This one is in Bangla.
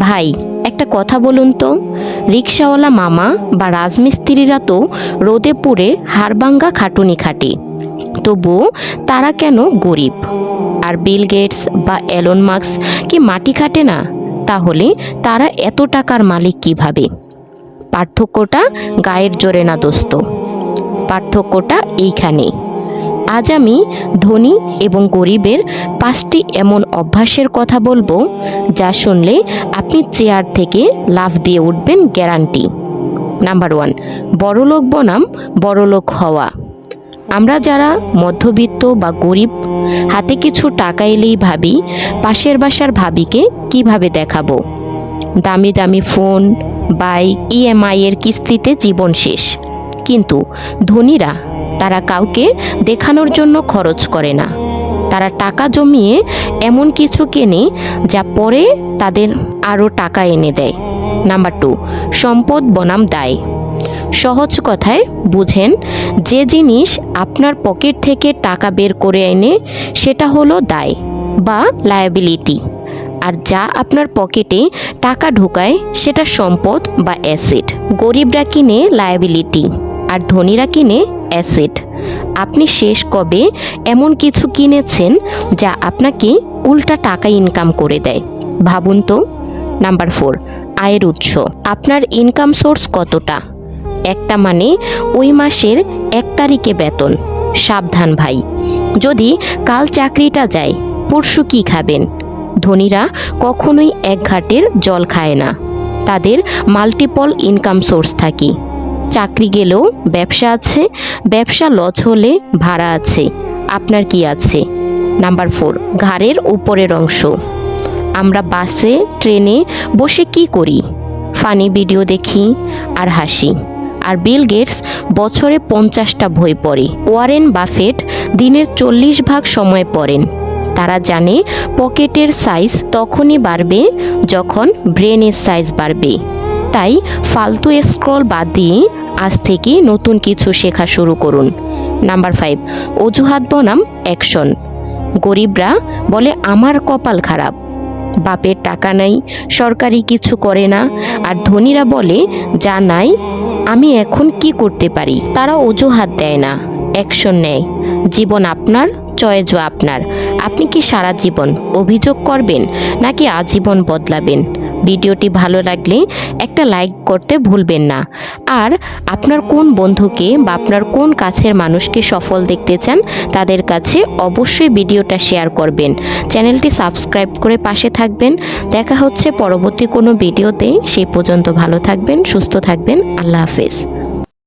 ভাই, একটা কথা বলুন তো। রিক্সাওয়ালা মামা বা রাজমিস্ত্রিরা তো রোদে পুড়ে হাড়বাঙ্গা খাটুনি খাটে। তবু তারা কেন গরিব? আর বিল গেটস বা এলন মার্কস কি মাটি খাটে না? তাহলে তারা এত টাকার মালিক কীভাবে? পার্থক্যটা গায়ের জোরে না দোস্ত। পার্থক্যটা এইখানেই। আজ আমি ধনী এবং গরিবের পাঁচটি এমন অভ্যাসের কথা বলব, যা শুনলে আপনি চেয়ার থেকে লাফ দিয়ে উঠবেন গ্যারান্টি। নাম্বার ওয়ান, বড়লোক বনাম, বড়লোক হওয়া। আমরা যারা মধ্যবিত্ত বা গরিব, হাতে কিছু টাকা এলেই ভাবি, পাশের বাসার ভাবিকে কীভাবে দেখাবো? দামি দামি ফোন, বাইক ইএমআই এর কিস্তিতে জীবন শেষ। কিন্তু ধনীরা তারা কাউকে দেখানোর জন্য খরচ করে না। তারা টাকা জমিয়ে এমন কিছু কেনে যা পরে তাদের আরও টাকা এনে দেয়। নাম্বার টু, সম্পদ বনাম দায়। সহজ কথায় বুঝেন, যে জিনিস আপনার পকেট থেকে টাকা বের করে এনে সেটা হলো দায় বা লায়াবিলিটি আর যা আপনার পকেটে টাকা ঢোকায় সেটা সম্পদ বা অ্যাসেট গরিবরা কিনে লায়াবিলিটি আর ধনীরা কিনে অ্যাসেট। আপনি শেষ কবে এমন কিছু কিনেছেন যা আপনাকে উল্টা টাকা ইনকাম করে দেয়? ভাবুন তো। নাম্বার ফোর, আয়ের উৎস। আপনার ইনকাম সোর্স কতটা? একটা মানে ওই মাসের এক তারিখে বেতন। সাবধান ভাই। যদি কাল চাকরিটা যায়, পরশু কি খাবেন? ধনীরা কখনোই এক ঘাটের জল খায় না। তাদের মাল্টিপল ইনকাম সোর্স থাকে। চাকরি গেলেও ব্যবসা আছে, ব্যবসা লস হলে ভাড়া আছে। আপনার কি আছে? নাম্বার ফোর, ঘাড়ের উপরের অংশ। আমরা বাসে, ট্রেনে বসে কি করি? ফানি ভিডিও দেখি আর হাসি। আর বিল গেটস বছরে পঞ্চাশটা বই পড়ে। ওয়ারেন বাফেট দিনের চল্লিশ ভাগ সময় পড়েন। তারা জানে পকেটের সাইজ তখনই বাড়বে যখন ব্রেনের সাইজ বাড়বে। তাই ফালতু স্ক্রল বাদ দিয়ে আজ থেকে নতুন কিছু শেখা শুরু করুন। নাম্বার ফাইভ অজুহাত বনাম অ্যাকশন গরিবরা বলে, আমার কপাল খারাপ। বাপের টাকা নাই, সরকারি কিছু করে না। আর ধনীরা বলে, যা নাই, আমি এখন কি করতে পারি? তারা অজুহাত দেয় না অ্যাকশন নেয়। জীবন আপনার, চয়েজও আপনার। আপনি কি সারা জীবন অভিযোগ করবেন, নাকি আজীবন বদলাবেন? ভিডিওটি ভালো লাগলে একটা লাইক করতে ভুলবেন না। আর আপনার কোন বন্ধুকে বা আপনার কোন কাছের মানুষকে সফল দেখতে চান, তাদের কাছে অবশ্যই ভিডিওটা শেয়ার করবেন। চ্যানেলটি সাবস্ক্রাইব করে পাশে থাকবেন। দেখা হচ্ছে পরবর্তী কোনো ভিডিওতে। সেই পর্যন্ত ভালো থাকবেন, সুস্থ থাকবেন। আল্লাহ হাফেজ।